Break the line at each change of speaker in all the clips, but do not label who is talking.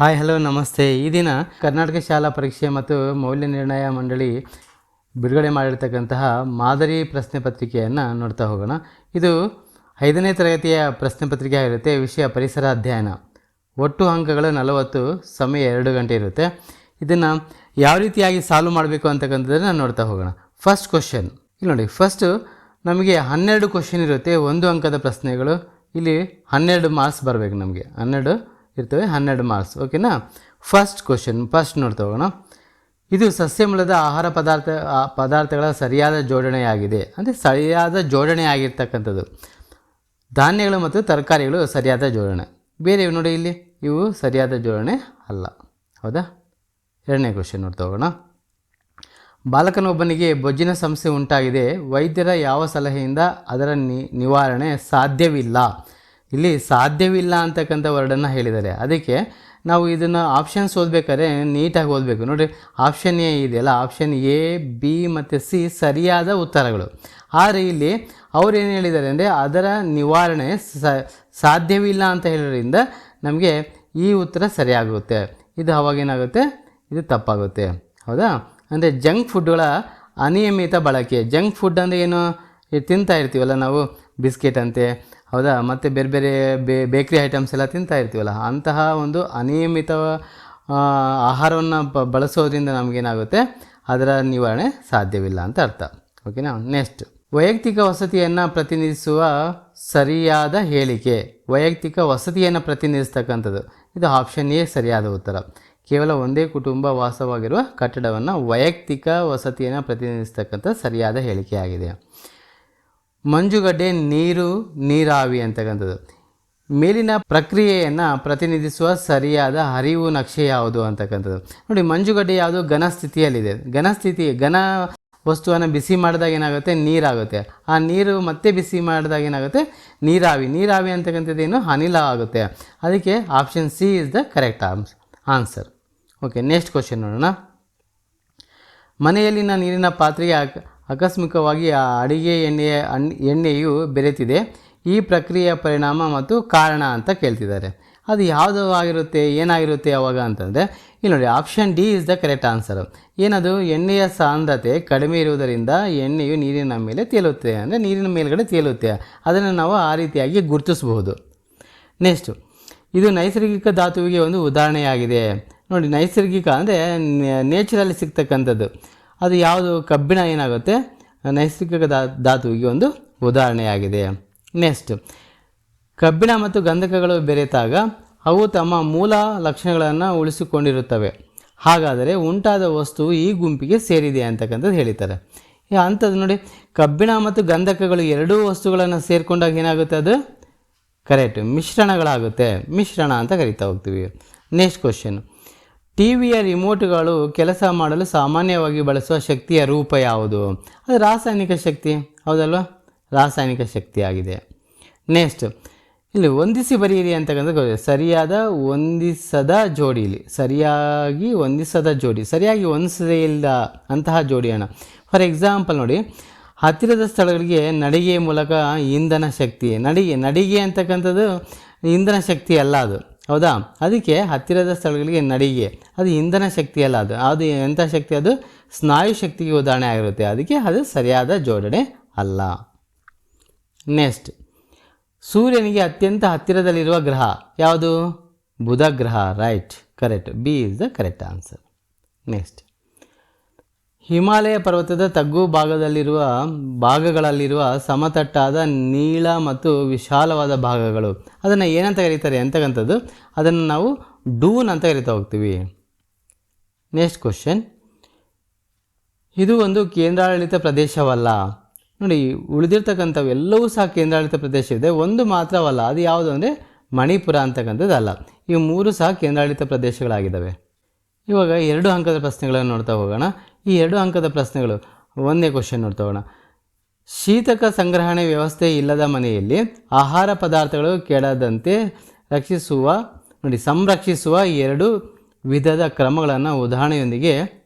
Hi, hello, ನಮಸ್ತೆ. ಈ ದಿನ ಕರ್ನಾಟಕ ಶಾಲಾ ಪರೀಕ್ಷೆ ಮತ್ತು ಮೌಲ್ಯ ನಿರ್ಣಯ ಮಂಡಳಿ ಬಿಡುಗಡೆ ಮಾಡಿರ್ತಕ್ಕಂತಹ ಮಾದರಿ ಪ್ರಶ್ನೆ ಪತ್ರಿಕೆಯನ್ನು ನೋಡ್ತಾ ಹೋಗೋಣ. ಇದು ಐದನೇ ತರಗತಿಯ ಪ್ರಶ್ನೆ ಪತ್ರಿಕೆ ಆಗಿರುತ್ತೆ, ವಿಷಯ ಪರಿಸರ ಅಧ್ಯಯನ. ಒಟ್ಟು ಅಂಕಗಳು ನಲವತ್ತು, ಸಮಯ ಎರಡು ಗಂಟೆ ಇರುತ್ತೆ. ಇದನ್ನು ಯಾವ ರೀತಿಯಾಗಿ ಸಾಲ್ವ್ ಮಾಡಬೇಕು ಅಂತಕ್ಕಂಥದ್ದನ್ನು ನೋಡ್ತಾ ಹೋಗೋಣ. ಫಸ್ಟ್ ಕ್ವಶನ್ ಇಲ್ಲಿ ನೋಡಿ ಫಸ್ಟು ನಮಗೆ ಹನ್ನೆರಡು ಕ್ವಶನ್ ಇರುತ್ತೆ, ಒಂದು ಅಂಕದ ಪ್ರಶ್ನೆಗಳು. ಇಲ್ಲಿ ಹನ್ನೆರಡು ಮಾರ್ಕ್ಸ್ ಬರಬೇಕು ನಮಗೆ. ಹನ್ನೆರಡು ಇರ್ತವೆ, ಹನ್ನೆರಡು ಮಾರ್ಕ್ಸ್ ಓಕೆನಾ ಫಸ್ಟ್ ಕ್ವಶನ್ ಫಸ್ಟ್ ನೋಡ್ತಾ ಹೋಗೋಣ ಇದು ಸಸ್ಯಮೂಲದ ಆಹಾರ ಪದಾರ್ಥ ಪದಾರ್ಥಗಳ ಸರಿಯಾದ ಜೋಡಣೆಯಾಗಿದೆ. ಅಂದರೆ ಸರಿಯಾದ ಜೋಡಣೆ ಆಗಿರ್ತಕ್ಕಂಥದ್ದು. ಧಾನ್ಯಗಳು ಮತ್ತು ತರಕಾರಿಗಳು ಸರಿಯಾದ ಜೋಡಣೆ. ಬೇರೆ ನೋಡಿ ಇಲ್ಲಿ. ಇವು ಸರಿಯಾದ ಜೋಡಣೆ ಅಲ್ಲ. ಹೌದಾ? ಎರಡನೇ ಕ್ವಶನ್ ನೋಡ್ತಾ ಹೋಗೋಣ ಬಾಲಕನೊಬ್ಬನಿಗೆ ಬೊಜ್ಜಿನ ಸಮಸ್ಯೆ ಉಂಟಾಗಿದೆ. ವೈದ್ಯರ ಯಾವ ಸಲಹೆಯಿಂದ ಅದರ ನಿವಾರಣೆ ಸಾಧ್ಯವಿಲ್ಲ? ಇಲ್ಲಿ ಸಾಧ್ಯವಿಲ್ಲ ಅಂತಕ್ಕಂಥ ವರ್ಡನ್ನು ಹೇಳಿದ್ದಾರೆ. ಅದಕ್ಕೆ ನಾವು ಇದನ್ನು ಆಪ್ಷನ್ಸ್ ಓದಬೇಕಾದ್ರೆ ನೀಟಾಗಿ ಓದಬೇಕು. ನೋಡಿ ಆಪ್ಷನ್ ಎ ಇದೆಯಲ್ಲ ಆಪ್ಷನ್ ಎ ಬಿ ಮತ್ತು ಸಿ ಸರಿಯಾದ ಉತ್ತರಗಳು. ಆದರೆ ಇಲ್ಲಿ ಅವ್ರು ಏನು ಹೇಳಿದ್ದಾರೆ ಅಂದರೆ ಅದರ ನಿವಾರಣೆ ಸಾಧ್ಯವಿಲ್ಲ ಅಂತ ಹೇಳೋದ್ರಿಂದ ನಮಗೆ ಈ ಉತ್ತರ ಸರಿಯಾಗುತ್ತೆ. ಇದು ಅವಾಗೇನಾಗುತ್ತೆ ಇದು ತಪ್ಪಾಗುತ್ತೆ. ಹೌದಾ? ಅಂದರೆ ಜಂಕ್ ಫುಡ್ಗಳ ಅನಿಯಮಿತ ಬಳಕೆ. ಜಂಕ್ ಫುಡ್ ಅಂದರೆ ಏನು? ತಿಂತಾ ಇರ್ತೀವಲ್ಲ ನಾವು, ಬಿಸ್ಕೆಟ್ ಅಂತೆ ಹೌದಾ? ಮತ್ತು ಬೇರೆ ಬೇರೆ ಬೇಕ್ರಿ ಐಟಮ್ಸ್ ಎಲ್ಲ ತಿಂತಾ ಇರ್ತೀವಲ್ಲ, ಅಂತಹ ಒಂದು ಅನಿಯಮಿತ ಆಹಾರವನ್ನು ಬಳಸೋದ್ರಿಂದ ನಮಗೇನಾಗುತ್ತೆ? ಅದರ ನಿವಾರಣೆ ಸಾಧ್ಯವಿಲ್ಲ ಅಂತ ಅರ್ಥ. ಓಕೆನಾ ನೆಕ್ಸ್ಟ್ ವೈಯಕ್ತಿಕ ವಸತಿಯನ್ನು ಪ್ರತಿನಿಧಿಸುವ ಸರಿಯಾದ ಹೇಳಿಕೆ. ವೈಯಕ್ತಿಕ ವಸತಿಯನ್ನು ಪ್ರತಿನಿಧಿಸ್ತಕ್ಕಂಥದ್ದು. ಇದು ಆಪ್ಷನ್ ಎ ಸರಿಯಾದ ಉತ್ತರ. ಕೇವಲ ಒಂದೇ ಕುಟುಂಬ ವಾಸವಾಗಿರುವ ಕಟ್ಟಡವನ್ನು ವೈಯಕ್ತಿಕ ವಸತಿಯನ್ನು ಪ್ರತಿನಿಧಿಸ್ತಕ್ಕಂಥ ಸರಿಯಾದ ಹೇಳಿಕೆಯಾಗಿದೆ. ಮಂಜುಗಡ್ಡೆ ನೀರು, ನೀರಾವಿ ಅಂತಕ್ಕಂಥದ್ದು. ಮೇಲಿನ ಪ್ರಕ್ರಿಯೆಯನ್ನು ಪ್ರತಿನಿಧಿಸುವ ಸರಿಯಾದ ಹರಿವು ನಕ್ಷೆ ಯಾವುದು ಅಂತಕ್ಕಂಥದ್ದು. ನೋಡಿ, ಮಂಜುಗಡ್ಡೆ ಯಾವುದು ಘನ ಸ್ಥಿತಿಯಲ್ಲಿದೆ. ಘನ ಸ್ಥಿತಿ, ಘನ ವಸ್ತುವನ್ನು ಬಿಸಿ ಮಾಡಿದಾಗ ಏನಾಗುತ್ತೆ? ನೀರಾಗುತ್ತೆ. ಆ ನೀರು ಮತ್ತೆ ಬಿಸಿ ಮಾಡಿದಾಗ ಏನಾಗುತ್ತೆ? ನೀರಾವಿ. ನೀರಾವಿ ಅಂತಕ್ಕಂಥದ್ದು ಏನು? ಅನಿಲ ಆಗುತ್ತೆ. ಅದಕ್ಕೆ option C is the correct answer okay next question ನೋಡೋಣ. ಮನೆಯಲ್ಲಿನ ನೀರಿನ ಪಾತ್ರೆಗೆ ಆಕಸ್ಮಿಕವಾಗಿ ಆ ಅಡಿಗೆ ಎಣ್ಣೆಯ ಎಣ್ಣೆಯು ಬೆರೆತಿದೆ. ಈ ಪ್ರಕ್ರಿಯೆಯ ಪರಿಣಾಮ ಮತ್ತು ಕಾರಣ ಅಂತ ಕೇಳ್ತಿದ್ದಾರೆ. ಅದು ಯಾವುದು ಆಗಿರುತ್ತೆ, ಏನಾಗಿರುತ್ತೆ ಅವಾಗ ಅಂತಂದರೆ, ಇಲ್ಲಿ ನೋಡಿ option D is the correct answer ಏನದು? ಎಣ್ಣೆಯ ಸಾಂದ್ರತೆ ಕಡಿಮೆ ಇರುವುದರಿಂದ ಎಣ್ಣೆಯು ನೀರಿನ ಮೇಲೆ ತೇಲುತ್ತೆ. ಅಂದರೆ ನೀರಿನ ಮೇಲುಗಡೆ ತೇಲುತ್ತೆ. ಅದನ್ನು ನಾವು ಆ ರೀತಿಯಾಗಿ ಗುರುತಿಸಬಹುದು. ನೆಕ್ಸ್ಟು ಇದು ನೈಸರ್ಗಿಕ ಧಾತುವಿಗೆ ಒಂದು ಉದಾಹರಣೆಯಾಗಿದೆ. ನೋಡಿ, ನೈಸರ್ಗಿಕ ಅಂದರೆ ನೇಚರಲ್ಲಿ ಸಿಗ್ತಕ್ಕಂಥದ್ದು. ಅದು ಯಾವುದು ಕಬ್ಬಿಣ ಏನಾಗುತ್ತೆ? ನೈಸರ್ಗಿಕ ಧಾತುವಿಗೆ ಒಂದು ಉದಾಹರಣೆಯಾಗಿದೆ. ನೆಕ್ಸ್ಟ್ ಕಬ್ಬಿಣ ಮತ್ತು ಗಂಧಕಗಳು ಬೆರೆತಾಗ ಅವು ತಮ್ಮ ಮೂಲ ಲಕ್ಷಣಗಳನ್ನು ಉಳಿಸಿಕೊಂಡಿರುತ್ತವೆ. ಹಾಗಾದರೆ ಉಂಟಾದ ವಸ್ತು ಈ ಗುಂಪಿಗೆ ಸೇರಿದೆ ಅಂತಕ್ಕಂಥದ್ದು ಹೇಳ್ತಾರೆ ಅಂಥದ್ದು ನೋಡಿ, ಕಬ್ಬಿಣ ಮತ್ತು ಗಂಧಕಗಳು ಎರಡೂ ವಸ್ತುಗಳನ್ನು ಸೇರಿಕೊಂಡಾಗ ಏನಾಗುತ್ತೆ ಅದು? ಕರೆಕ್ಟ್ ಮಿಶ್ರಣಗಳಾಗುತ್ತೆ. ಮಿಶ್ರಣ ಅಂತ ಕರಿತಾ ಹೋಗ್ತೀವಿ. ನೆಕ್ಸ್ಟ್ ಕ್ವಶನ್ ಟಿ ವಿಯ ರಿಮೋಟ್ಗಳು ಕೆಲಸ ಮಾಡಲು ಸಾಮಾನ್ಯವಾಗಿ ಬಳಸುವ ಶಕ್ತಿಯ ರೂಪ ಯಾವುದು? ಅದು ರಾಸಾಯನಿಕ ಶಕ್ತಿ. ಹೌದಲ್ವ? ರಾಸಾಯನಿಕ ಶಕ್ತಿಯಾಗಿದೆ. ನೆಕ್ಸ್ಟ್, ಇಲ್ಲಿ ಹೊಂದಿಸಿ ಬರೆಯಿರಿ ಅಂತಕ್ಕಂಥ ಸರಿಯಾದ ಹೊಂದಿಸದ ಜೋಡಿ ಇಲ್ಲಿ. ಸರಿಯಾಗಿ ಹೊಂದಿಸದ ಜೋಡಿ. ಸರಿಯಾಗಿ ಹೊಂದಿಸದೇ ಇಲ್ಲದ ಅಂತಹ ಜೋಡಿಯನ್ನು ಫಾರ್ ಎಕ್ಸಾಂಪಲ್ ನೋಡಿ, ಹತ್ತಿರದ ಸ್ಥಳಗಳಿಗೆ ನಡಿಗೆ ಮೂಲಕ ಇಂಧನ ಶಕ್ತಿ. ನಡಿಗೆ ನಡಿಗೆ ಅಂತಕ್ಕಂಥದ್ದು ಇಂಧನ ಶಕ್ತಿ ಅಲ್ಲ ಅದು. ಹೌದಾ? ಅದಕ್ಕೆ ಹತ್ತಿರದ ಸ್ಥಳಗಳಿಗೆ ನಡಿಗೆ. ಅದು ಇಂಧನ ಶಕ್ತಿ ಅಲ್ಲ ಅದು. ಅದು ಎಂಥ ಶಕ್ತಿ? ಅದು ಸ್ನಾಯು ಶಕ್ತಿಗೆ ಉದಾಹರಣೆ ಆಗಿರುತ್ತೆ. ಅದಕ್ಕೆ ಅದು ಸರಿಯಾದ ಜೋಡಣೆ ಅಲ್ಲ. ನೆಕ್ಸ್ಟ್. ಸೂರ್ಯನಿಗೆ ಅತ್ಯಂತ ಹತ್ತಿರದಲ್ಲಿರುವ ಗ್ರಹ ಯಾವುದು? ಬುಧ ಗ್ರಹ. Right. Correct. B is the correct answer. Next. Himalaya ಪರ್ವತದ ತಗ್ಗು ಭಾಗದಲ್ಲಿರುವ ಭಾಗಗಳಲ್ಲಿರುವ ಸಮತಟ್ಟಾದ ನೀಳ ಮತ್ತು ವಿಶಾಲವಾದ ಭಾಗಗಳು. ಅದನ್ನು ಏನಂತ ಕರೀತಾರೆ ಅಂತಕ್ಕಂಥದ್ದು ಅದನ್ನು ನಾವು ಡೂನ್ ಅಂತ ಕರಿತಾ ಹೋಗ್ತೀವಿ. ನೆಕ್ಸ್ಟ್ ಕ್ವಶನ್ ಇದು ಒಂದು ಕೇಂದ್ರಾಡಳಿತ ಪ್ರದೇಶವಲ್ಲ. ನೋಡಿ ಉಳಿದಿರ್ತಕ್ಕಂಥವೆಲ್ಲವೂ ಸಹ ಕೇಂದ್ರಾಡಳಿತ ಪ್ರದೇಶ ಇದೆ. ಒಂದು ಮಾತ್ರವಲ್ಲ, ಅದು ಯಾವುದು ಅಂದರೆ ಮಣಿಪುರ ಅಂತಕ್ಕಂಥದ್ದು ಅಲ್ಲ ಇವು ಮೂರು ಸಹ ಕೇಂದ್ರಾಡಳಿತ ಪ್ರದೇಶಗಳಾಗಿದ್ದಾವೆ. ಇವಾಗ ಎರಡು ಅಂಕದ ಪ್ರಶ್ನೆಗಳನ್ನು ನೋಡ್ತಾ ಹೋಗೋಣ. ಈ ಎರಡು ಅಂಕದ ಪ್ರಶ್ನೆಗಳು. ಒಂದನೇ ಕ್ವಶನ್ ಹೋಗೋಣ ಶೀತಕ ಸಂಗ್ರಹಣೆ ವ್ಯವಸ್ಥೆ ಇಲ್ಲದ ಮನೆಯಲ್ಲಿ ಆಹಾರ ಪದಾರ್ಥಗಳು ಕೆಡದಂತೆ ರಕ್ಷಿಸುವ, ನೋಡಿ, ಸಂರಕ್ಷಿಸುವ ಎರಡು ವಿಧದ ಕ್ರಮಗಳನ್ನು ಉದಾಹರಣೆಯೊಂದಿಗೆ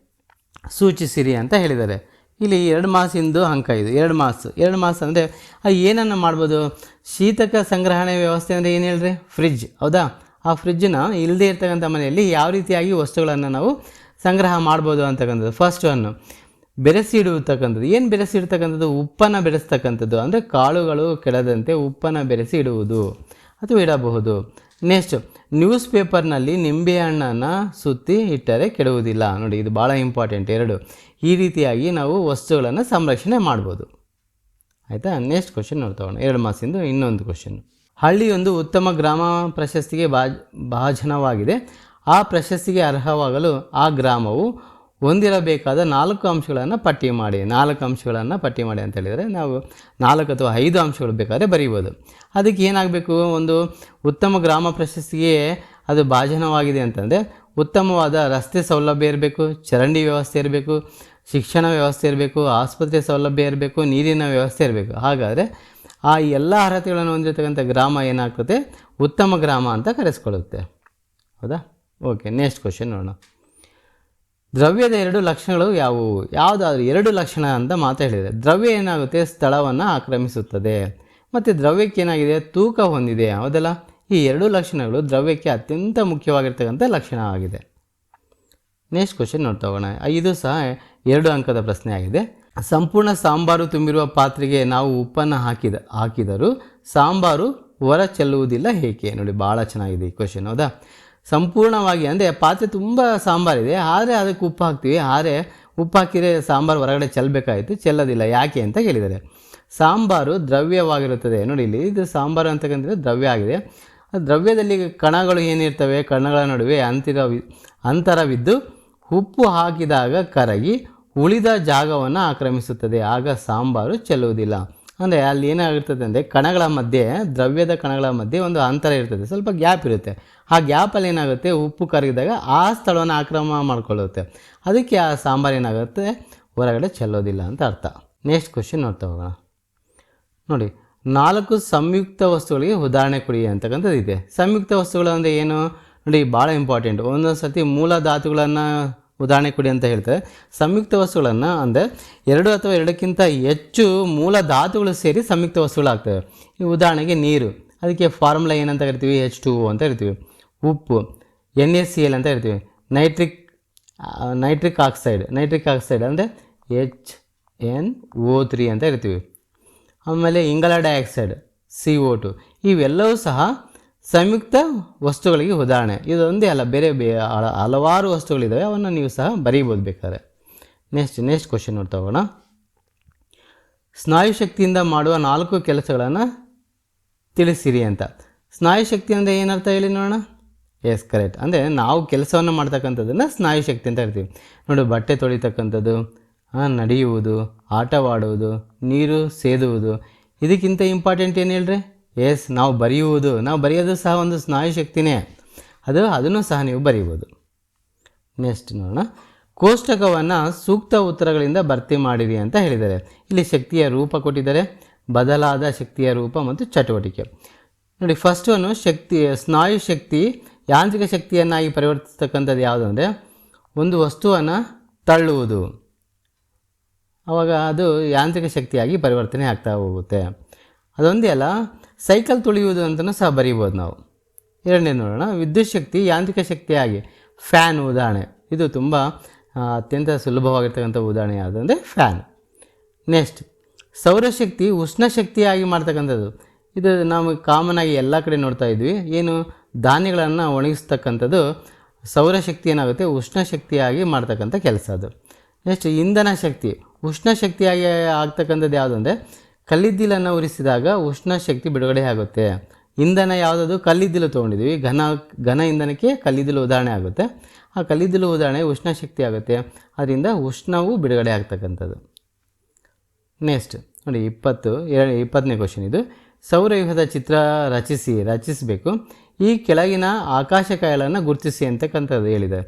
ಸೂಚಿಸಿರಿ ಅಂತ ಹೇಳಿದ್ದಾರೆ. ಇಲ್ಲಿ ಎರಡು ಮಾಸಿಂದು ಅಂಕ ಇದು. ಎರಡು ಮಾಸ್. ಎರಡು ಮಾಸ್ ಅಂದರೆ ಏನನ್ನು ಮಾಡ್ಬೋದು? ಶೀತಕ ಸಂಗ್ರಹಣೆ ವ್ಯವಸ್ಥೆ ಅಂದರೆ ಏನು ಹೇಳ್ರಿ? ಫ್ರಿಜ್ ಹೌದಾ? ಆ ಫ್ರಿಜ್ಜನ್ನ ಇಲ್ಲದೇ ಇರ್ತಕ್ಕಂಥ ಮನೆಯಲ್ಲಿ ಯಾವ ರೀತಿಯಾಗಿ ವಸ್ತುಗಳನ್ನು ನಾವು ಸಂಗ್ರಹ ಮಾಡ್ಬೋದು ಅಂತಕ್ಕಂಥದ್ದು. ಫಸ್ಟ್ ಒನ್ನು ಬೆರೆಸಿ ಇಡುತಕ್ಕಂಥದ್ದು ಏನು ಬೆರೆಸಿ ಇಡ್ತಕ್ಕಂಥದ್ದು ಉಪ್ಪನ್ನು ಬೆರೆಸ್ತಕ್ಕಂಥದ್ದು. ಅಂದರೆ ಕಾಳುಗಳು ಕೆಡದಂತೆ ಉಪ್ಪನ್ನು ಬೆರೆಸಿ ಇಡುವುದು ಅಥವಾ ಇಡಬಹುದು. ನೆಕ್ಸ್ಟ್ ನ್ಯೂಸ್ ಪೇಪರ್ನಲ್ಲಿ ನಿಂಬೆಹಣ್ಣನ್ನು ಸುತ್ತಿ ಇಟ್ಟರೆ ಕೆಡುವುದಿಲ್ಲ. ನೋಡಿ, ಇದು ಭಾಳ ಇಂಪಾರ್ಟೆಂಟ್ ಎರಡು. ಈ ರೀತಿಯಾಗಿ ನಾವು ವಸ್ತುಗಳನ್ನು ಸಂರಕ್ಷಣೆ ಮಾಡ್ಬೋದು. ಆಯಿತಾ? ನೆಕ್ಸ್ಟ್ ಕ್ವಶನ್ ನೋಡ್ತೋಣ ಎರಡು ಮಾಸಿಂದು ಇನ್ನೊಂದು ಕ್ವಶನ್ ಹಳ್ಳಿಯೊಂದು ಉತ್ತಮ ಗ್ರಾಮ ಪ್ರಶಸ್ತಿಗೆ ಭಾಜನವಾಗಿದೆ. ಆ ಪ್ರಶಸ್ತಿಗೆ ಅರ್ಹವಾಗಲು ಆ ಗ್ರಾಮವು ಹೊಂದಿರಬೇಕಾದ ನಾಲ್ಕು ಅಂಶಗಳನ್ನು ಪಟ್ಟಿ ಮಾಡಿ. ನಾಲ್ಕು ಅಂಶಗಳನ್ನು ಪಟ್ಟಿ ಮಾಡಿ ಅಂತ ಹೇಳಿದರೆ ನಾವು ನಾಲ್ಕು ಅಥವಾ ಐದು ಅಂಶಗಳು ಬೇಕಾದರೆ ಬರೀಬೋದು. ಅದಕ್ಕೆ ಏನಾಗಬೇಕು? ಒಂದು ಉತ್ತಮ ಗ್ರಾಮ ಪ್ರಶಸ್ತಿಗೆ ಅದು ಭಾಜನವಾಗಿದೆ ಅಂತಂದರೆ ಉತ್ತಮವಾದ ರಸ್ತೆ ಸೌಲಭ್ಯ ಇರಬೇಕು, ಚರಂಡಿ ವ್ಯವಸ್ಥೆ ಇರಬೇಕು, ಶಿಕ್ಷಣ ವ್ಯವಸ್ಥೆ ಇರಬೇಕು, ಆಸ್ಪತ್ರೆ ಸೌಲಭ್ಯ ಇರಬೇಕು, ನೀರಿನ ವ್ಯವಸ್ಥೆ ಇರಬೇಕು. ಹಾಗಾದರೆ ಆ ಎಲ್ಲ ಅರ್ಹತೆಗಳನ್ನು ಹೊಂದಿರತಕ್ಕಂಥ ಗ್ರಾಮ ಏನಾಗ್ತದೆ? ಉತ್ತಮ ಗ್ರಾಮ ಅಂತ ಕರೆಸ್ಕೊಳ್ಳುತ್ತೆ. ಹೌದಾ? ಓಕೆ ನೆಕ್ಸ್ಟ್ ಕ್ವಶನ್ ನೋಡೋಣ. ದ್ರವ್ಯದ ಎರಡು ಲಕ್ಷಣಗಳು ಯಾವುವು? ಯಾವುದಾದ್ರೂ ಎರಡು ಲಕ್ಷಣ ಅಂತ ಮಾತು ಹೇಳಿದೆ. ದ್ರವ್ಯ ಏನಾಗುತ್ತೆ? ಸ್ಥಳವನ್ನು ಆಕ್ರಮಿಸುತ್ತದೆ. ಮತ್ತು ದ್ರವ್ಯಕ್ಕೆ ಏನಾಗಿದೆ? ತೂಕ ಹೊಂದಿದೆ. ಹೌದಲ್ಲ? ಈ ಎರಡು ಲಕ್ಷಣಗಳು ದ್ರವ್ಯಕ್ಕೆ ಅತ್ಯಂತ ಮುಖ್ಯವಾಗಿರ್ತಕ್ಕಂಥ ಲಕ್ಷಣ ಆಗಿದೆ. ನೆಕ್ಸ್ಟ್ ಕ್ವಶನ್ ನೋಡ್ತಾ ಹೋಗೋಣ. ಇದು ಸಹ ಎರಡು ಅಂಕದ ಪ್ರಶ್ನೆ ಆಗಿದೆ. ಸಂಪೂರ್ಣ ಸಾಂಬಾರು ತುಂಬಿರುವ ಪಾತ್ರೆಗೆ ನಾವು ಉಪ್ಪನ್ನು ಹಾಕಿದ, ಹಾಕಿದರೂ ಸಾಂಬಾರು ಹೊರ ಚೆಲ್ಲುವುದಿಲ್ಲ. ಏಕೆ? ನೋಡಿ ಭಾಳ ಚೆನ್ನಾಗಿದೆ ಈ ಕ್ವಶನ್ ಹೌದಾ? ಸಂಪೂರ್ಣವಾಗಿ, ಅಂದರೆ ಪಾತ್ರೆ ತುಂಬ ಸಾಂಬಾರಿದೆ, ಆದರೆ ಅದಕ್ಕೆ ಉಪ್ಪು ಹಾಕ್ತೀವಿ. ಆದರೆ ಉಪ್ಪು ಹಾಕಿದರೆ ಸಾಂಬಾರು ಹೊರಗಡೆ ಚೆಲ್ಲಬೇಕಾಯಿತು ಚೆಲ್ಲೋದಿಲ್ಲ. ಯಾಕೆ ಅಂತ ಕೇಳಿದ್ದಾರೆ ಸಾಂಬಾರು ದ್ರವ್ಯವಾಗಿರುತ್ತದೆ. ನೋಡಿ ಇಲ್ಲಿ, ಇದು ಸಾಂಬಾರು ಅಂತಕ್ಕಂಥದ್ದು ದ್ರವ್ಯ ಆಗಿದೆ. ದ್ರವ್ಯದಲ್ಲಿ ಕಣಗಳು ಏನಿರ್ತವೆ? ಕಣಗಳ ನಡುವೆ ಅಂತಿರವಿ ಅಂತರವಿದ್ದು ಉಪ್ಪು ಹಾಕಿದಾಗ ಕರಗಿ ಉಳಿದ ಜಾಗವನ್ನು ಆಕ್ರಮಿಸುತ್ತದೆ. ಆಗ ಸಾಂಬಾರು ಚೆಲ್ಲುವುದಿಲ್ಲ. ಅಂದರೆ ಅಲ್ಲಿ ಏನಾಗಿರ್ತದೆ ಅಂದರೆ ಕಣಗಳ ಮಧ್ಯೆ, ದ್ರವ್ಯದ ಕಣಗಳ ಮಧ್ಯೆ ಒಂದು ಅಂತರ ಇರ್ತದೆ. ಸ್ವಲ್ಪ ಗ್ಯಾಪ್ ಇರುತ್ತೆ. ಆ ಗ್ಯಾಪಲ್ಲಿ ಏನಾಗುತ್ತೆ? ಉಪ್ಪು ಕರಗಿದಾಗ ಆ ಸ್ಥಳವನ್ನು ಆಕ್ರಮಣ ಮಾಡಿಕೊಳ್ಳುತ್ತೆ. ಅದಕ್ಕೆ ಆ ಸಾಂಬಾರು ಏನಾಗುತ್ತೆ? ಹೊರಗಡೆ ಚೆಲ್ಲೋದಿಲ್ಲ ಅಂತ ಅರ್ಥ. ನೆಕ್ಸ್ಟ್ ಕ್ವಶನ್ ನೋಡ್ತಾ ಹೋಗೋಣ. ನೋಡಿ, ನಾಲ್ಕು ಸಂಯುಕ್ತ ವಸ್ತುಗಳಿಗೆ ಉದಾಹರಣೆ ಕೊಡಿ ಅಂತಕ್ಕಂಥದ್ದು ಇದೆ ಸಂಯುಕ್ತ ವಸ್ತುಗಳು ಅಂದರೆ ಏನು? ನೋಡಿ, ಭಾಳ ಇಂಪಾರ್ಟೆಂಟ್ ಒಂದೊಂದು ಸರ್ತಿ ಮೂಲ ಧಾತುಗಳನ್ನು ಉದಾಹರಣೆ ಕೊಡಿ ಅಂತ ಹೇಳ್ತಾರೆ. ಸಂಯುಕ್ತ ವಸ್ತುಗಳನ್ನು ಅಂದರೆ ಎರಡು ಅಥವಾ ಎರಡಕ್ಕಿಂತ ಹೆಚ್ಚು ಮೂಲ ಧಾತುಗಳು ಸೇರಿ ಸಂಯುಕ್ತ ವಸ್ತುಗಳಾಗ್ತವೆ ಈ ಉದಾಹರಣೆಗೆ ನೀರು. ಅದಕ್ಕೆ ಫಾರ್ಮುಲಾ ಏನಂತ ಕರಿತೀವಿ? ಎಚ್ ಟು ಅಂತ ಇರ್ತೀವಿ ಉಪ್ಪು. ಎನ್ ಎಸ್ ಸಿ ಎಲ್ ಅಂತ ಇರ್ತೀವಿ nitric nitric oxide nitric oxide ಅಂದರೆ ಎಚ್ ಎನ್ ಓ ತ್ರೀ ಅಂತ ಇರ್ತೀವಿ ಆಮೇಲೆ ಇಂಗಾಲ ಡೈಆಕ್ಸೈಡ್ ಸಿ ಓ ಟು ಇವೆಲ್ಲವೂ ಸಹ ಸಂಯುಕ್ತ ವಸ್ತುಗಳಿಗೆ ಉದಾಹರಣೆ. ಇದೊಂದೇ ಅಲ್ಲ, ಬೇರೆ ಬೇ ಹಲ- ಹಲವಾರು ವಸ್ತುಗಳಿದ್ದಾವೆ ಅವನ್ನು ನೀವು ಸಹ ಬರೀಬೋದು ಬೇಕಾದ್ರೆ. ನೆಕ್ಸ್ಟ್ ನೆಕ್ಸ್ಟ್ ಕ್ವಶನ್ ನೋಡ್ತಾ ಹೋಗೋಣ. ಸ್ನಾಯು ಶಕ್ತಿಯಿಂದ ಮಾಡುವ ನಾಲ್ಕು ಕೆಲಸಗಳನ್ನು ತಿಳಿಸಿರಿ ಅಂತ. ಸ್ನಾಯು ಶಕ್ತಿ ಅಂದರೆ ಏನರ್ಥ ಹೇಳಿ ನೋಡೋಣ? ಎಸ್ ಕರೆಕ್ಟ್ ಅಂದರೆ ನಾವು ಕೆಲಸವನ್ನು ಮಾಡ್ತಕ್ಕಂಥದ್ದನ್ನು ಸ್ನಾಯು ಶಕ್ತಿ ಅಂತ ಹೇಳ್ತೀವಿ. ನೋಡಿ, ಬಟ್ಟೆ ತೊಳಿತಕ್ಕಂಥದ್ದು ನಡೆಯುವುದು, ಆಟವಾಡುವುದು, ನೀರು ಸೇದುವುದು, ಇದಕ್ಕಿಂತ ಇಂಪಾರ್ಟೆಂಟ್ ಏನು ಹೇಳ್ರಿ? ಎಸ್ ನಾವು ಬರೆಯುವುದು. ನಾವು ಬರೆಯೋದು ಸಹ ಒಂದು ಸ್ನಾಯು ಶಕ್ತಿನೇ. ಅದು, ಅದನ್ನು ಸಹ ನೀವು ಬರೀಬೋದು ನೆಕ್ಸ್ಟ್ ನೋಡೋಣ. ಕೋಷ್ಟಕವನ್ನು ಸೂಕ್ತ ಉತ್ತರಗಳಿಂದ ಭರ್ತಿ ಮಾಡಿರಿ ಅಂತ ಹೇಳಿದ್ದಾರೆ. ಇಲ್ಲಿ ಶಕ್ತಿಯ ರೂಪ ಕೊಟ್ಟಿದ್ದಾರೆ. ಬದಲಾದ ಶಕ್ತಿಯ ರೂಪ ಮತ್ತು ಚಟುವಟಿಕೆ. ನೋಡಿ ಫಸ್ಟ್ ಒನ್ನು ಶಕ್ತಿ, ಸ್ನಾಯು ಶಕ್ತಿ, ಯಾಂತ್ರಿಕ ಶಕ್ತಿಯನ್ನಾಗಿ ಪರಿವರ್ತಿಸ್ತಕ್ಕಂಥದ್ದು ಯಾವುದು ಅಂದರೆ, ಒಂದು ವಸ್ತುವನ್ನು ತಳ್ಳುವುದು. ಆವಾಗ ಅದು ಯಾಂತ್ರಿಕ ಶಕ್ತಿಯಾಗಿ ಪರಿವರ್ತನೆ ಆಗ್ತಾ ಹೋಗುತ್ತೆ. ಅದೊಂದೇ ಅಲ್ಲ ಸೈಕಲ್ ತುಳಿಯುವುದು ಅಂತಲೂ ಸಹ ಬರೀಬೋದು ನಾವು. ಎರಡನೇ ನೋಡೋಣ. ವಿದ್ಯುತ್ ಶಕ್ತಿ, ಯಾಂತ್ರಿಕ ಶಕ್ತಿಯಾಗಿ ಫ್ಯಾನ್ ಉದಾಹರಣೆ. ಇದು ತುಂಬ ಅತ್ಯಂತ ಸುಲಭವಾಗಿರ್ತಕ್ಕಂಥ ಉದಾಹರಣೆ ಯಾವುದಂದರೆ ಫ್ಯಾನ್. ನೆಕ್ಸ್ಟ್ ಸೌರಶಕ್ತಿ ಉಷ್ಣ ಶಕ್ತಿಯಾಗಿ ಮಾಡ್ತಕ್ಕಂಥದ್ದು. ಇದು ನಾವು ಕಾಮನ್ ಆಗಿ ಎಲ್ಲ ಕಡೆ ನೋಡ್ತಾ ಇದ್ವಿ. ಏನು, ಧಾನ್ಯಗಳನ್ನು ಒಣಗಿಸ್ತಕ್ಕಂಥದ್ದು ಸೌರಶಕ್ತಿ ಏನಾಗುತ್ತೆ? ಉಷ್ಣ ಶಕ್ತಿಯಾಗಿ ಮಾಡ್ತಕ್ಕಂಥ ಕೆಲಸ ಅದು. ನೆಕ್ಸ್ಟ್, ಇಂಧನ ಶಕ್ತಿ. ಉಷ್ಣ ಶಕ್ತಿಯಾಗಿ ಆಗ್ತಕ್ಕಂಥದ್ದು ಯಾವುದು ಅಂದರೆ ಕಲ್ಲಿದ್ದಿಲನ್ನು ಉರಿಸಿದಾಗ ಉಷ್ಣ ಶಕ್ತಿ ಬಿಡುಗಡೆ ಆಗುತ್ತೆ. ಇಂಧನ ಯಾವುದಾದ್ರು ಕಲ್ಲಿದ್ದಿಲು ತೊಗೊಂಡಿದ್ವಿ ಘನ ಘನ ಇಂಧನಕ್ಕೆ ಕಲ್ಲಿದ್ದಿಲು ಉದಾಹರಣೆ ಆಗುತ್ತೆ. ಆ ಕಲ್ಲಿದ್ದಿಲು ಉದಾಹರಣೆ ಉಷ್ಣ ಶಕ್ತಿ ಆಗುತ್ತೆ. ಅದರಿಂದ ಉಷ್ಣವು ಬಿಡುಗಡೆ ಆಗ್ತಕ್ಕಂಥದ್ದು. ನೆಕ್ಸ್ಟ್ ನೋಡಿ ಇಪ್ಪತ್ತು, ಎರಡು, ಇಪ್ಪತ್ತನೇ ಕ್ವಶನ್ ಇದು. ಸೌರವ್ಯೂಹದ ಚಿತ್ರ ರಚಿಸಿ, ರಚಿಸಬೇಕು. ಈ ಕೆಳಗಿನ ಆಕಾಶಕಾಯಗಳನ್ನು ಗುರುತಿಸಿ ಅಂತಕ್ಕಂಥದ್ದು ಹೇಳಿದೆ.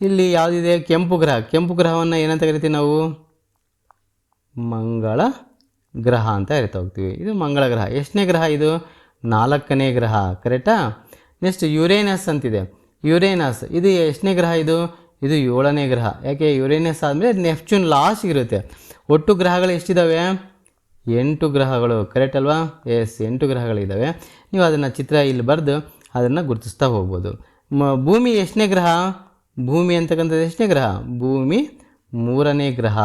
ಇಲ್ಲಿ ಯಾವುದಿದೆ? ಕೆಂಪು ಗ್ರಹ. ಕೆಂಪು ಗ್ರಹವನ್ನು ಏನಂತ ಕರಿತೀವಿ ನಾವು? ಮಂಗಳ ಗ್ರಹ ಅಂತ ಹೇಳ್ತಾ ಹೋಗ್ತೀವಿ. ಇದು ಮಂಗಳ ಗ್ರಹ. ಎಷ್ಟನೇ ಗ್ರಹ ಇದು? ನಾಲ್ಕನೇ ಗ್ರಹ. ಕರೆಕ್ಟಾ ನೆಕ್ಸ್ಟ್ ಯುರೇನಸ್ ಅಂತಿದೆ. ಯುರೇನಸ್ ಇದು ಎಷ್ಟನೇ ಗ್ರಹ ಇದು? ಇದು ಏಳನೇ ಗ್ರಹ. ಯಾಕೆ? ಯುರೇನಸ್ ಆದಮೇಲೆ ನೆಪ್ಚೂನ್ ಲಾಸ್ಟ್ ಇರುತ್ತೆ. ಒಟ್ಟು ಗ್ರಹಗಳು ಎಷ್ಟಿದ್ದಾವೆ ಎಂಟು ಗ್ರಹಗಳು. ಕರೆಕ್ಟ್ ಅಲ್ವಾ? ಎಸ್ ಎಂಟು ಗ್ರಹಗಳಿದ್ದಾವೆ ನೀವು ಅದನ್ನು ಚಿತ್ರ ಇಲ್ಲಿ ಬರೆದು ಅದನ್ನು ಗುರುತಿಸ್ತಾ ಹೋಗ್ಬೋದು. ಮ, ಭೂಮಿ ಎಷ್ಟನೇ ಗ್ರಹ? ಭೂಮಿ ಅಂತಕ್ಕಂಥದ್ದು ಎಷ್ಟನೇ ಗ್ರಹ? ಭೂಮಿ ಮೂರನೇ ಗ್ರಹ.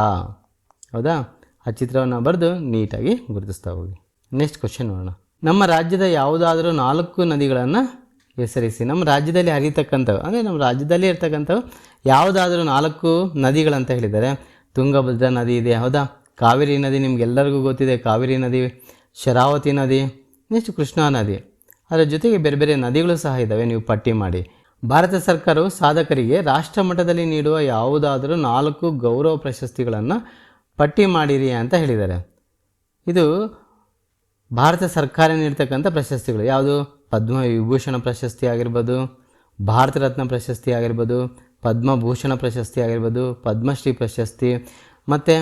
ಹೌದಾ? ಆ ಚಿತ್ರವನ್ನು ಬರೆದು ನೀಟಾಗಿ ಗುರುತಿಸ್ತಾ ಹೋಗಿ. ನೆಕ್ಸ್ಟ್ ಕ್ವಶನ್ ನೋಡೋಣ. ನಮ್ಮ ರಾಜ್ಯದ ಯಾವುದಾದರೂ ನಾಲ್ಕು ನದಿಗಳನ್ನು ಹೆಸರಿಸಿ. ನಮ್ಮ ರಾಜ್ಯದಲ್ಲಿ ಹರಿತಕ್ಕಂಥವು ಅಂದರೆ ನಮ್ಮ ರಾಜ್ಯದಲ್ಲಿ ಇರ್ತಕ್ಕಂಥವು ಯಾವುದಾದರೂ ನಾಲ್ಕು ನದಿಗಳಂತ ಹೇಳಿದ್ದಾರೆ ತುಂಗಭದ್ರಾ ನದಿ ಇದೆ, ಹೌದಾ? ಕಾವೇರಿ ನದಿ ನಿಮಗೆಲ್ಲರಿಗೂ ಗೊತ್ತಿದೆ. ಕಾವೇರಿ ನದಿ, ಶರಾವತಿ ನದಿ ನೆಕ್ಸ್ಟ್ ಕೃಷ್ಣಾ ನದಿ. ಅದರ ಜೊತೆಗೆ ಬೇರೆ ಬೇರೆ ನದಿಗಳು ಸಹ ಇದ್ದಾವೆ, ನೀವು ಪಟ್ಟಿ ಮಾಡಿ. ಭಾರತ ಸರ್ಕಾರವು ಸಾಧಕರಿಗೆ ರಾಷ್ಟ್ರ ಮಟ್ಟದಲ್ಲಿ ನೀಡುವ ಯಾವುದಾದರೂ ನಾಲ್ಕು ಗೌರವ ಪ್ರಶಸ್ತಿಗಳನ್ನು ಪಟ್ಟಿ ಮಾಡಿರಿ ಅಂತ ಹೇಳಿದ್ದಾರೆ. ಇದು ಭಾರತ ಸರ್ಕಾರ ನೀಡ್ತಕ್ಕಂಥ ಪ್ರಶಸ್ತಿಗಳು. ಯಾವುದು? ಪದ್ಮ ವಿಭೂಷಣ ಪ್ರಶಸ್ತಿ ಆಗಿರ್ಬೋದು, ಭಾರತ ರತ್ನ ಪ್ರಶಸ್ತಿ ಆಗಿರ್ಬೋದು ಪದ್ಮಭೂಷಣ ಪ್ರಶಸ್ತಿ ಆಗಿರ್ಬೋದು, ಪದ್ಮಶ್ರೀ ಪ್ರಶಸ್ತಿ, ಮತ್ತು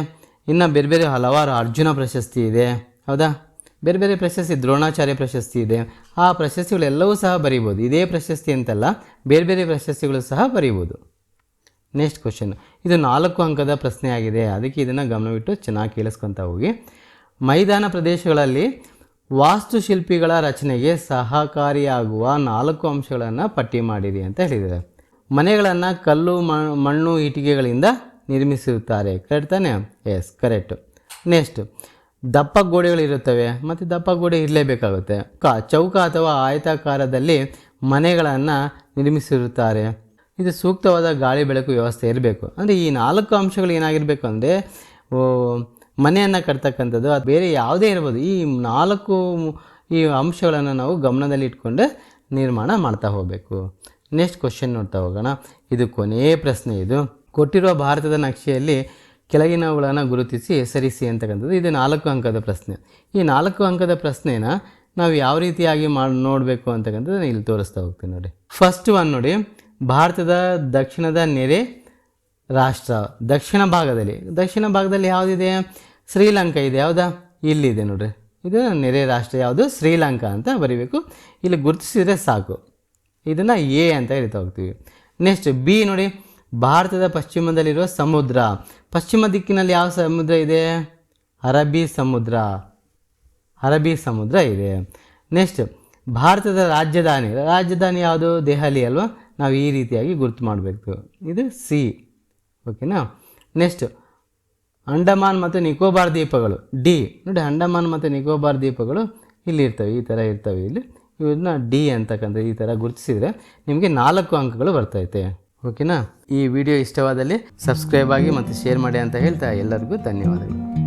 ಇನ್ನು ಬೇರೆ ಬೇರೆ ಹಲವಾರು ಅರ್ಜುನ ಪ್ರಶಸ್ತಿ ಇದೆ. ಹೌದಾ? ಬೇರೆ ಬೇರೆ ಪ್ರಶಸ್ತಿ, ದ್ರೋಣಾಚಾರ್ಯ ಪ್ರಶಸ್ತಿ ಇದೆ. ಆ ಪ್ರಶಸ್ತಿಗಳೆಲ್ಲವೂ ಸಹ ಬರೀಬೋದು. ಇದೇ ಪ್ರಶಸ್ತಿ ಅಂತಲ್ಲ, ಬೇರೆ ಬೇರೆ ಪ್ರಶಸ್ತಿಗಳು ಸಹ ಬರೀಬೋದು. ನೆಕ್ಸ್ಟ್ ಕ್ವಶನ್ ಇದು ನಾಲ್ಕು ಅಂಕದ ಪ್ರಶ್ನೆ ಆಗಿದೆ. ಅದಕ್ಕೆ ಇದನ್ನು ಗಮನವಿಟ್ಟು ಚೆನ್ನಾಗಿ ಕೇಳಿಸ್ಕೊತಾ ಹೋಗಿ. ಮೈದಾನ ಪ್ರದೇಶಗಳಲ್ಲಿ ವಾಸ್ತುಶಿಲ್ಪಿಗಳ ರಚನೆಗೆ ಸಹಕಾರಿಯಾಗುವ ನಾಲ್ಕು ಅಂಶಗಳನ್ನು ಪಟ್ಟಿ ಮಾಡಿರಿ ಅಂತ ಹೇಳಿದ್ದಾರೆ. ಮನೆಗಳನ್ನು ಕಲ್ಲು ಮಣ್ಣು ಇಟ್ಟಿಗೆಗಳಿಂದ ನಿರ್ಮಿಸಿರುತ್ತಾರೆ. ಕರೆಕ್ಟ್ ತಾನೆ? ಎಸ್ ಕರೆಕ್ಟ್ ನೆಕ್ಸ್ಟ್ ದಪ್ಪ ಗೋಡೆಗಳಿರುತ್ತವೆ ಮತ್ತು ದಪ್ಪ ಗೋಡೆ ಇರಲೇಬೇಕಾಗುತ್ತೆ. ಕ, ಚೌಕ ಅಥವಾ ಆಯತಾಕಾರದಲ್ಲಿ ಮನೆಗಳನ್ನು ನಿರ್ಮಿಸಿರುತ್ತಾರೆ. ಇದು ಸೂಕ್ತವಾದ ಗಾಳಿ ಬೆಳಕು ವ್ಯವಸ್ಥೆ ಇರಬೇಕು. ಅಂದರೆ ಈ ನಾಲ್ಕು ಅಂಶಗಳು ಏನಾಗಿರಬೇಕು ಅಂದರೆ ಮನೆಯನ್ನು ಕಟ್ತಕ್ಕಂಥದ್ದು, ಅದು ಬೇರೆ ಯಾವುದೇ ಇರ್ಬೋದು. ಈ ನಾಲ್ಕು ಈ ಅಂಶಗಳನ್ನು ನಾವು ಗಮನದಲ್ಲಿ ಇಟ್ಕೊಂಡು ನಿರ್ಮಾಣ ಮಾಡ್ತಾ ಹೋಗಬೇಕು. ನೆಕ್ಸ್ಟ್ ಕ್ವಶನ್ ನೋಡ್ತಾ ಹೋಗೋಣ. ಇದು ಕೊನೆಯ ಪ್ರಶ್ನೆ ಇದು. ಕೊಟ್ಟಿರುವ ಭಾರತದ ನಕ್ಷೆಯಲ್ಲಿ ಕೆಳಗಿನವುಗಳನ್ನು ಗುರುತಿಸಿ ಹೆಸರಿಸಿ ಅಂತಕ್ಕಂಥದ್ದು ಇದು ನಾಲ್ಕು ಅಂಕದ ಪ್ರಶ್ನೆ. ಈ ನಾಲ್ಕು ಅಂಕದ ಪ್ರಶ್ನೆನ ನಾವು ಯಾವ ರೀತಿಯಾಗಿ ಮಾಡಿ, ನೋಡಬೇಕು ಅಂತಕ್ಕಂಥದ್ದು ಇಲ್ಲಿ ತೋರಿಸ್ತಾ ಹೋಗ್ತೀನಿ ನೋಡಿ. ಫಸ್ಟ್ ಒನ್ ನೋಡಿ. ಭಾರತದ ದಕ್ಷಿಣದ ನೆರೆ ರಾಷ್ಟ್ರ, ದಕ್ಷಿಣ ಭಾಗದಲ್ಲಿ. ದಕ್ಷಿಣ ಭಾಗದಲ್ಲಿ ಯಾವುದಿದೆ? ಶ್ರೀಲಂಕಾ ಇದೆ. ಯಾವುದಾ ಇಲ್ಲಿದೆ ನೋಡ್ರಿ. ಇದು ನೆರೆ ರಾಷ್ಟ್ರ ಯಾವುದು? ಶ್ರೀಲಂಕಾ ಅಂತ ಬರೀಬೇಕು. ಇಲ್ಲಿ ಗುರುತಿಸಿದರೆ ಸಾಕು. ಇದನ್ನು ಎ ಅಂತ ಹೇಳ್ತಾ ಹೋಗ್ತೀವಿ. ನೆಕ್ಸ್ಟ್ ಬಿ ನೋಡಿ. ಭಾರತದ ಪಶ್ಚಿಮದಲ್ಲಿರುವ ಸಮುದ್ರ. ಪಶ್ಚಿಮ ದಿಕ್ಕಿನಲ್ಲಿ ಯಾವ ಸಮುದ್ರ ಇದೆ? ಅರಬ್ಬಿ ಸಮುದ್ರ. ಅರಬ್ಬಿ ಸಮುದ್ರ ಇದೆ. ನೆಕ್ಸ್ಟ್ ಭಾರತದ ರಾಜಧಾನಿ. ರಾಜಧಾನಿ ಯಾವುದು? ದೆಹಲಿ ಅಲ್ವಾ? ನಾವು ಈ ರೀತಿಯಾಗಿ ಗುರುತು ಮಾಡಬೇಕು. ಇದು ಸಿ ಓಕೆನಾ ನೆಕ್ಸ್ಟ್ ಅಂಡಮಾನ್ ಮತ್ತು ನಿಕೋಬಾರ್ ದ್ವೀಪಗಳು. ಡಿ ನೋಡಿ, ಅಂಡಮಾನ್ ಮತ್ತು ನಿಕೋಬಾರ್ ದ್ವೀಪಗಳು ಇಲ್ಲಿ ಇರ್ತವೆ, ಈ ಥರ ಇರ್ತವೆ ಇಲ್ಲಿ. ಇವನ್ನ ಡಿ ಅಂತಕ್ಕಂಥ ಈ ಥರ ಗುರುತಿಸಿದರೆ ನಿಮಗೆ ನಾಲ್ಕು ಅಂಕಗಳು ಬರ್ತೈತೆ. ಓಕೆನಾ ಈ ವಿಡಿಯೋ ಇಷ್ಟವಾದಲ್ಲಿ ಸಬ್ಸ್ಕ್ರೈಬ್ ಆಗಿ ಮತ್ತು ಶೇರ್ ಮಾಡಿ ಅಂತ ಹೇಳ್ತಾ ಎಲ್ಲರಿಗೂ ಧನ್ಯವಾದಗಳು.